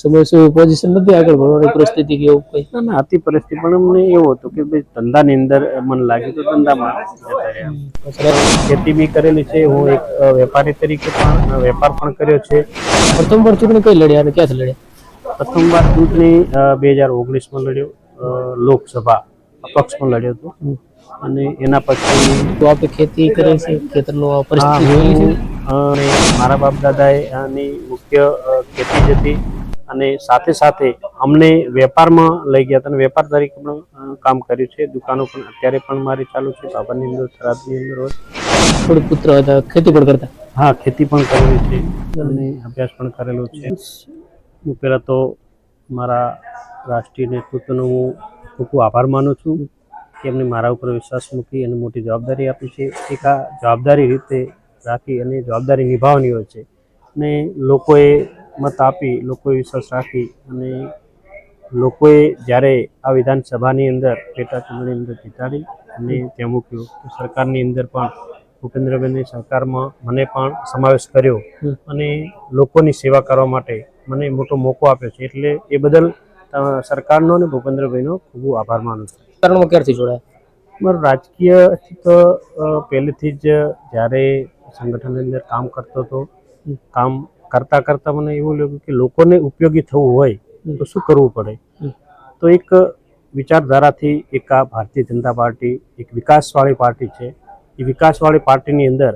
સમય શું પોઝિશન નથી આગળ ભણવાની પરિસ્થિતિ કે એવું કઈ? ના ના હતી પરિસ્થિતિ પણ અમને એવું હતું કે ભાઈ ધંધાની અંદર મન લાગ્યું તો ધંધામાં ખેતી બી કરેલી છે હું એક વેપારી તરીકે પણ વેપાર પણ કર્યો છે. પ્રથમ વાર ચૂંટણી કઈ લડ્યા અને ક્યાંથી લડ્યા? પ્રથમવાર ચૂંટણી બે હજાર ઓગણીસમાં લડ્યો લોકસભા અપક્ષમાં લડ્યો હતો. અને એના પછી તો આપણે ખેતી કરે છે ખેતરનો પરિસ્થિતિ જોયેલી છે? અને મારા બાપ દાદાએ આની મુખ્ય ખેતી જ હતી. અને સાથે સાથે અમને વેપારમાં લઈ ગયા હતા અને વેપાર તરીકે પણ કામ કર્યું છે. દુકાનો પણ અત્યારે પણ મારી ચાલુ છે. બાબાની અંદર થરાદની અંદર હોય થોડી પુત્ર હતા ખેતી પણ કરતા? હા ખેતી પણ કરેલી છે. અને અભ્યાસ પણ કરેલો છે. હું પહેલાં તો મારા રાષ્ટ્રીય નેતૃત્વનો હું ખૂબ ખૂબ આભાર માનું છું કે એમને મારા ઉપર વિશ્વાસ મૂકી અને મોટી જવાબદારી આપી છે. એક આ જવાબદારી રીતે રાખી અને જવાબદારી નિભાવવાની હોય છે. અને લોકોએ મત આપી લોકોએ વિશ્વાસ રાખી અને લોકોએ જ્યારે આ વિધાનસભાની અંદર પેટા ચૂંટણી અંદર જીતાડી અને ત્યાં મૂક્યું તો સરકારની અંદર પણ ભૂપેન્દ્રભાઈની સરકારમાં મને પણ સમાવેશ કર્યો અને લોકોની સેવા કરવા માટે મને મોટો મોકો આપ્યો છે. એટલે એ બદલ સરકારનો અને ભૂપેન્દ્રભાઈનો ખૂબ ખૂબ આભાર માનું છું. કારણમાં ક્યારથી જોડાયા? મારું રાજકીય તો પહેલેથી જ જ્યારે સંગઠનની અંદર કામ કરતો હતો કામ કરતાં કરતાં મને એવું લાગ્યું કે લોકોને ઉપયોગી થવું હોય તો શું કરવું પડે? તો એક વિચારધારાથી એક આ ભારતીય જનતા પાર્ટી એક વિકાસવાળી પાર્ટી છે. એ વિકાસવાળી પાર્ટીની અંદર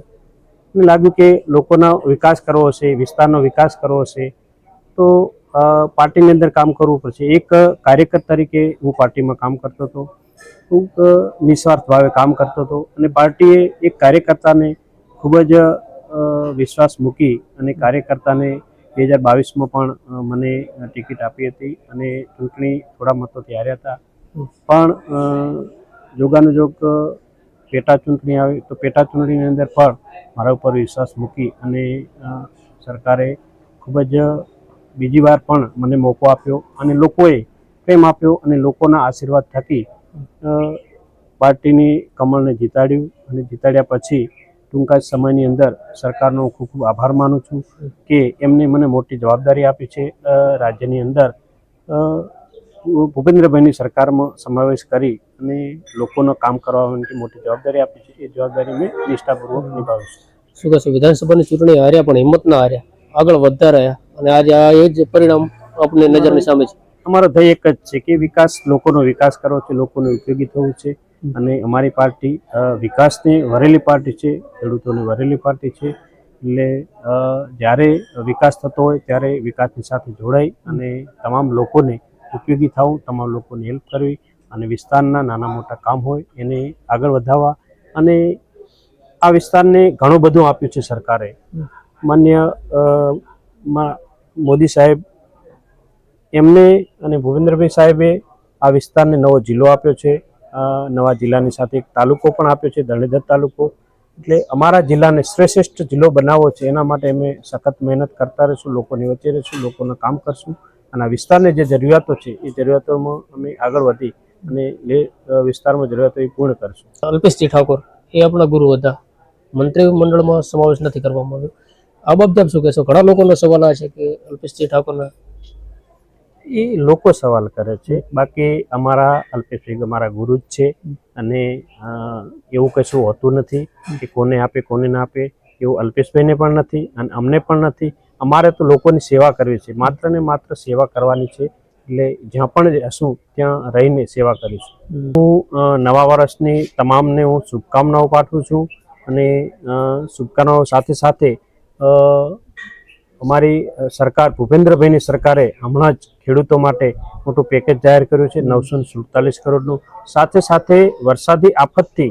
મને લાગ્યું કે લોકોનો વિકાસ કરવો હશે વિસ્તારનો વિકાસ કરવો હશે. તો પાર્ટીની અંદર કામ કરવું પડશે. એક કાર્યકર તરીકે હું પાર્ટીમાં કામ કરતો હતો. ખૂબ નિસ્વાર્થ ભાવે કામ કરતો હતો. અને પાર્ટીએ એક કાર્યકર્તાને ખૂબ જ વિશ્વાસ મૂકી અને કાર્યકર્તાને બે હજાર બાવીસમાં પણ મને ટિકિટ આપી હતી અને ચૂંટણી થોડા મતોથી હાર્યા હતા. પણ જોગાનુજોગ પેટા ચૂંટણી આવી, તો પેટા ચૂંટણીની અંદર પણ મારા ઉપર વિશ્વાસ મૂકી અને સરકારે ખૂબ જ બીજી વાર પણ મને મોકો આપ્યો અને લોકોએ પ્રેમ આપ્યો અને લોકોના આશીર્વાદ થકી પાર્ટીની કમળને જીતાડ્યું અને જીતાડ્યા પછી ટૂંકા જ સમયની અંદર સરકારનો હું ખૂબ ખૂબ આભાર માનું છું કે એમને મને મોટી જવાબદારી આપી છે રાજ્યની અંદર. ભૂપેન્દ્રભાઈની સરકારમાં સમાવેશ કરી અને લોકોનો કામ કરવા માટે મોટી જવાબદારી આપી છે. એ જવાબદારી મેં નિષ્ઠાપૂર્વક નિભાવું છું. શું કહેશો? વિધાનસભાની ચૂંટણી હાર્યા પણ હિંમત ના હાર્યા. આગળ વધતા રહ્યા અને આજે આ એ જ પરિણામ આપણે નજરની સામે છે. અમારો ધ્યેય એક જ છે કે વિકાસ લોકોનો વિકાસ કરવો છે લોકોને ઉપયોગી થવું છે. અને અમારી પાર્ટી વિકાસની વરેલી પાર્ટી છે, ખેડૂતોની વરેલી પાર્ટી છે. એટલે જ્યારે વિકાસ થતો હોય ત્યારે વિકાસની સાથે જોડાઈ અને તમામ લોકોને ઉપયોગી થવું, તમામ લોકોને હેલ્પ કરવી અને વિસ્તારના નાના મોટા કામ હોય એને આગળ વધારવા અને આ વિસ્તારને ઘણું બધું આપ્યું છે સરકારે. માન્ય મોદી સાહેબ એમને અને ભૂપેન્દ્રભાઈ સાહેબે આ વિસ્તારને નવો જિલ્લો આપ્યો છે. નવા જિલ્લાની સાથે એક તાલુકો પણ આપ્યો છે ધરણીધર તાલુકો. એટલે અમારા જિલ્લાને શ્રેષ્ઠ જિલ્લો બનાવવો છે, એના માટે અમે સખત મહેનત કરતા રહીશું, લોકોની વચ્ચે રહીશું, લોકોનું કામ કરશું. અને આ વિસ્તારની જે જરૂરિયાતો છે, એ જરૂરિયાતોમાં અમે આગળ વધી અને એ વિસ્તારમાં જરૂરિયાતો એ પૂર્ણ કરશું. અલ્પેશજી ઠાકોર, એ આપણા ગુરુ હતા. મંત્રી મંડળમાં સમાવેશ નથી કરવામાં આવ્યો. આ બાબતે શું કહેશો? ઘણા લોકોનો સવાલ આ છે કે અલ્પેશજી ઠાકોરના એ લોકો સવાલ કરે છે. બાકી અમારા અલ્પેશભાઈ અમારા ગુરુ જ છે અને એવું કશું હોતું નથી કે કોને આપે કોને ના આપે એવું અલ્પેશભાઈને પણ નથી અને અમને પણ નથી. અમારે તો લોકોની સેવા કરવી છે. માત્ર ને માત્ર સેવા કરવાની છે. એટલે જ્યાં પણ હશું ત્યાં રહીને સેવા કરીશું. હું નવા વર્ષની તમામને હું શુભકામનાઓ પાઠવું છું અને શુભકામનાઓ સાથે સાથે અમારી સરકાર ભૂપેન્દ્રભાઈની સરકારે હમણાં જ ખેડૂતો માટે મોટું પેકેજ જાહેર કર્યું છે નવસો સુડતાલીસ કરોડનું. સાથે સાથે વરસાદી આફતથી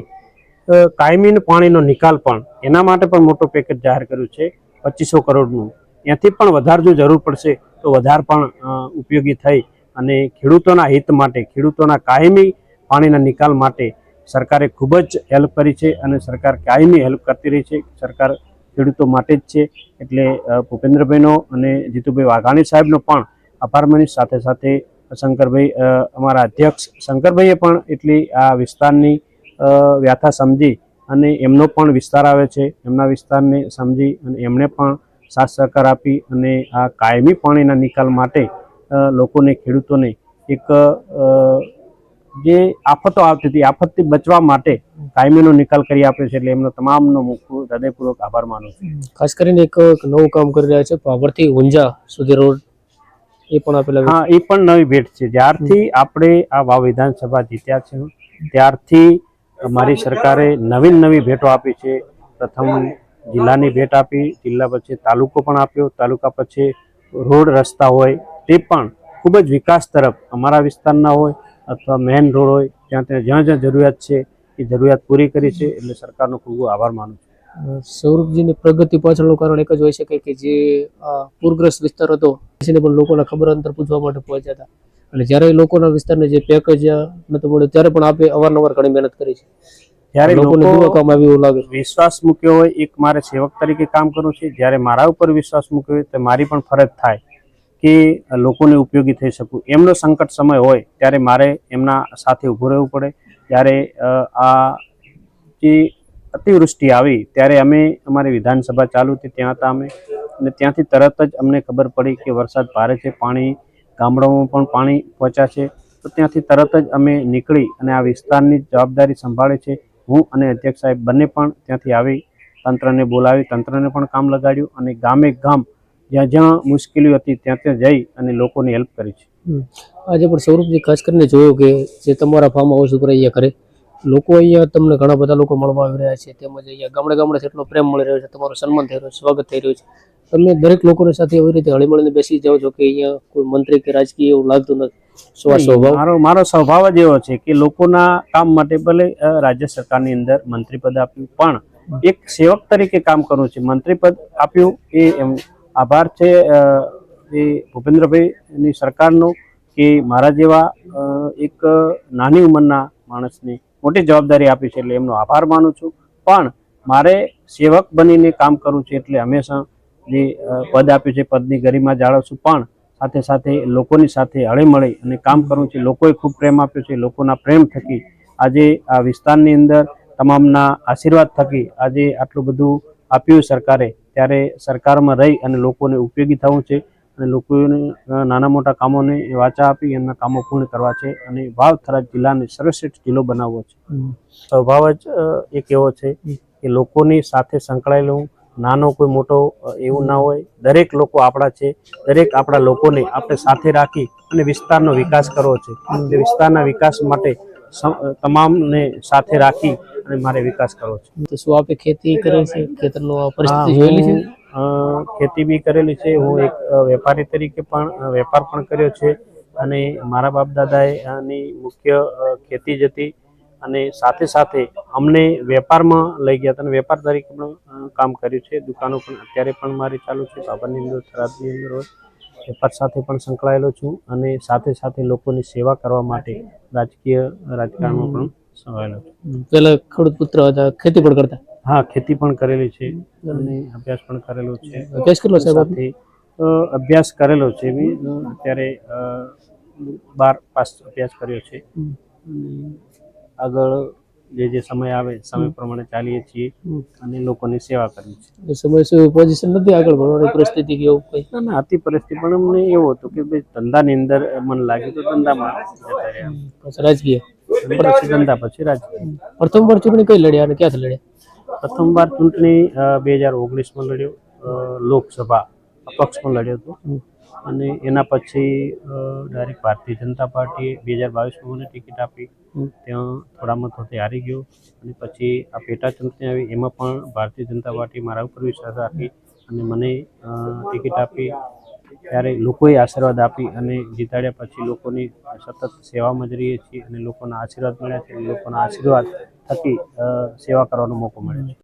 અ, કાયમી પાણીનો નિકાલ પણ એના માટે પણ મોટું પેકેજ જાહેર કર્યું છે પચીસો કરોડનું. ત્યાંથી પણ વધારે જો જરૂર પડશે તો વધારે પણ ઉપયોગી થઈ અને ખેડૂતોના હિત માટે ખેડૂતોના કાયમી પાણીના નિકાલ માટે સરકારે ખૂબ જ હેલ્પ કરી છે અને સરકાર કાયમી હેલ્પ કરતી રહી છે. સરકાર ખેડૂતો માટે જ છે. એટલે ભૂપેન્દ્રભાઈનો અને જીતુભાઈ વાઘાણી સાહેબનો પણ આભાર સાથે સાથે શંકરભાઈ અમારા અધ્યક્ષ શંકરભાઈએ પણ એટલી આ વિસ્તારની વ્યાથા સમજી અને એમનો પણ વિસ્તાર આવે છે. એમના વિસ્તારને સમજી અને એમણે પણ સાથ સહકાર આપી અને આ કાયમી પાણીના નિકાલ માટે લોકોને, ખેડૂતોને એક જે આફતો આવતી હતી, આફતથી બચવા માટે કાયમીનો નિકાલ કરી આપે છે એટલે એમનો તમામનો હૃદયપૂર્વક આભાર માનું છું. ખાસ કરીને એક નવું કામ કરી રહ્યા છે, પાવરથી ઊંઝા સુધી રોડ એ પણ આપેલા હા એ પણ નવી ભેટ છે. જ્યારથી આપણે આ વાવ વિધાનસભા જીત્યા છે ત્યારથી મારી સરકારે નવીન નવી ભેટો આપી છે. પ્રથમ જિલ્લાની ભેટ આપી જિલ્લા પછી તાલુકો પણ આપ્યો. તાલુકા પછી રોડ રસ્તા હોય તે પણ ખૂબ જ વિકાસ તરફ અમારા વિસ્તારના હોય અથવા મેઇન રોડ હોય ત્યાં ત્યાં જ્યાં જ્યાં જરૂરિયાત છે એ જરૂરિયાત પૂરી કરી છે. એટલે સરકારનો ખૂબ ખૂબ આભાર માનું છું. સૌરભજીની પ્રગતિ પાછળનું કારણ એક જ હોઈ શકે કે જે પૂરગ્રસ્ત વિસ્તાર હતો એને પણ લોકોના ખબર અંતર પૂછવા માટે પહોંચ્યા હતા. અને જ્યારે લોકોના વિસ્તારને જે પેકેજ નતું મળ્યું ત્યારે પણ આપે અવારનવાર ઘણી મહેનત કરી છે. જ્યારે લોકોને લોકો જોવા કામ આવ્યું એવું લાગે વિશ્વાસ મૂક્યો હોય એક મારે સેવક તરીકે કામ કરવું છે જ્યારે મારા ઉપર વિશ્વાસ મૂક્યો હોય તો મારી પણ ફરજ થાય કે લોકોને ઉપયોગી થઈ શકું. એમનો સંકટ સમય હોય ત્યારે મારે એમના સાથે ઊભું રહેવું પડે. ત્યારે આ જે અતિવૃષ્ટિ આવી ત્યારે અમે અમારી વિધાનસભા ચાલુ હતી ત્યાં હતા અમે અને ત્યાંથી તરત જ અમને ખબર પડી કે વરસાદ ભારે છે, પાણી ગામડાઓમાં પણ પાણી પહોંચ્યા છે. તો ત્યાંથી તરત જ અમે નીકળી અને આ વિસ્તારની જવાબદારી સંભાળે છે. હું અને અધ્યક્ષ સાહેબ બંને પણ ત્યાંથી આવી તંત્રને બોલાવી, તંત્રને પણ કામ લગાડ્યું અને ગામે ગામ જ્યાં જ્યાં મુશ્કેલીઓ હતી ત્યાં ત્યાં જઈ અને લોકોની હેલ્પ કરી છે. આજે પણ સૌરભજી ખાસ કરીને જોયું કે જે તમારા ફાર્મ હાઉસ ઉપર અહીંયા કરે લોકો અહીંયા તમને ઘણા બધા લોકો મળવા આવી રહ્યા છે. તેમજ અહીંયા ગામડે ગામડે એટલો પ્રેમ મળી રહ્યો છે. તમારું સન્માન થઈ રહ્યું છે, સ્વાગત થઈ રહ્યું છે. તમે દરેક લોકોની સાથે એવી રીતે હળી મળીને બેસી જાઓ છો કે અહીંયા કોઈ મંત્રી કે રાજકીય એવું લાગતું નથી? સ્વભાવ? મારો મારો સ્વભાવ જ એવો છે કે લોકોના કામ માટે ભલે રાજ્ય સરકારની અંદર મંત્રી પદ આપ્યું પણ એક સેવક તરીકે કામ કરવું છે. મંત્રી પદ આપ્યું એ એમ આભાર છે એ ભૂપેન્દ્રભાઈની સરકારનો કે મારા જેવા એક નાની ઉંમરના માણસને મોટી જવાબદારી આપી છે એટલે એમનો આભાર માનું છું. પણ મારે સેવક બનીને કામ કરવું છે એટલે હંમેશા જે પદ આપ્યું છે પદની ગરિમા જાળવશું પણ સાથે સાથે લોકોની સાથે હળીમળી અને કામ કરવું છે. લોકોએ ખૂબ પ્રેમ આપ્યો છે લોકોના પ્રેમ થકી. આજે આ વિસ્તારની અંદર તમામના આશીર્વાદ થકી આજે આટલું બધું આપ્યું સરકારે. ત્યારે સરકારમાં રહી અને લોકોને ઉપયોગી થવું છે અને લોકોને નાના મોટા કામોને વાચા આપી એમના કામો પૂર્ણ કરવા છે અને વાવ થરાદ જિલ્લાને સર્વશ્રેષ્ઠ જિલ્લો બનાવવો છે. સ્વભાવ જ એક એવો છે કે લોકોની સાથે સંકળાયેલું નાનો કોઈ મોટો એવું ના હોય. દરેક લોકો આપણા છે. દરેક આપણા લોકોને આપણે સાથે રાખી અને વિસ્તારનો વિકાસ કરવો છે. તે વિસ્તારના વિકાસ માટે તમામને સાથે રાખી અને મારે વિકાસ કરવો છે. તો શું આપે ખેતી કરે છે? ખેતરનો પરિસ્થિતિ જોયેલી છે? ખેતી બી કરેલી છે. હું એક વેપારી તરીકે પણ વેપાર પણ કર્યો છે. અને મારા બાપ દાદાએ આની મુખ્ય ખેતી જ હતી. અને સાથે સાથે અમને વેપારમાં લઈ ગયા હતા અને વેપાર તરીકે પણ કામ કર્યું છે. દુકાનો પણ અત્યારે પણ મારી ચાલુ છે. બાબાની અંદર થરાદની અંદર હોય. વેપાર સાથે પણ સંકળાયેલો છું અને સાથે સાથે લોકોની સેવા કરવા માટે રાજકીય રાજકારણમાં પણ સંકળાયેલો છું. પહેલા ખેડૂત પુત્ર હતા ખેતી પણ કરતા? હા ખેતી પણ કરેલી છે અને અભ્યાસ પણ કરેલો છે. અભ્યાસ કેટલો સાથે અભ્યાસ કરેલો છે બી. અત્યારે બાર પાસ અભ્યાસ કર્યો છે. આગળ જે જે સમય આવે સમય પ્રમાણે ચાલીએ છીએ અને લોકોની સેવા કરીએ છીએ. એ સમય શું પોઝિશન નથી આગળ ભણવાની પરિસ્થિતિ કે એવું કંઈ? ના ના આથી પરિસ્થિતિ પણ અમને એવું હતું કે ભાઈ ધંધાની અંદર મન લાગ્યું તો ધંધામાં જતા રાજકીય. પછી ધંધા પછી રાજકીય. પ્રથમ વાર ચૂંટણી કઈ લડ્યા અને ક્યાંથી લડ્યા? પ્રથમવાર ચૂંટણી બે હજાર ઓગણીસમાં લડ્યો. લોકસભા અપક્ષમાં લડ્યો હતો. અને એના પછી ડાયરેક્ટ ભારતીય જનતા પાર્ટીએ બે હજાર બાવીસમાં મને ટિકિટ આપી. ત્યાં થોડા મતોથી હારી ગયો. અને પછી આ પેટા ચૂંટણી આવી એમાં પણ ભારતીય જનતા પાર્ટી મારા ઉપર વિશ્વાસ રાખી અને મને ટિકિટ આપી. ત્યારે લોકોએ આશીર્વાદ આપી અને જીતાડ્યા પછી લોકોની સતત સેવામાં જ રહીએ છીએ અને લોકોના આશીર્વાદ મળ્યા છે અને લોકોના આશીર્વાદ થકી સેવા કરવાનો મોકો મળ્યો છે.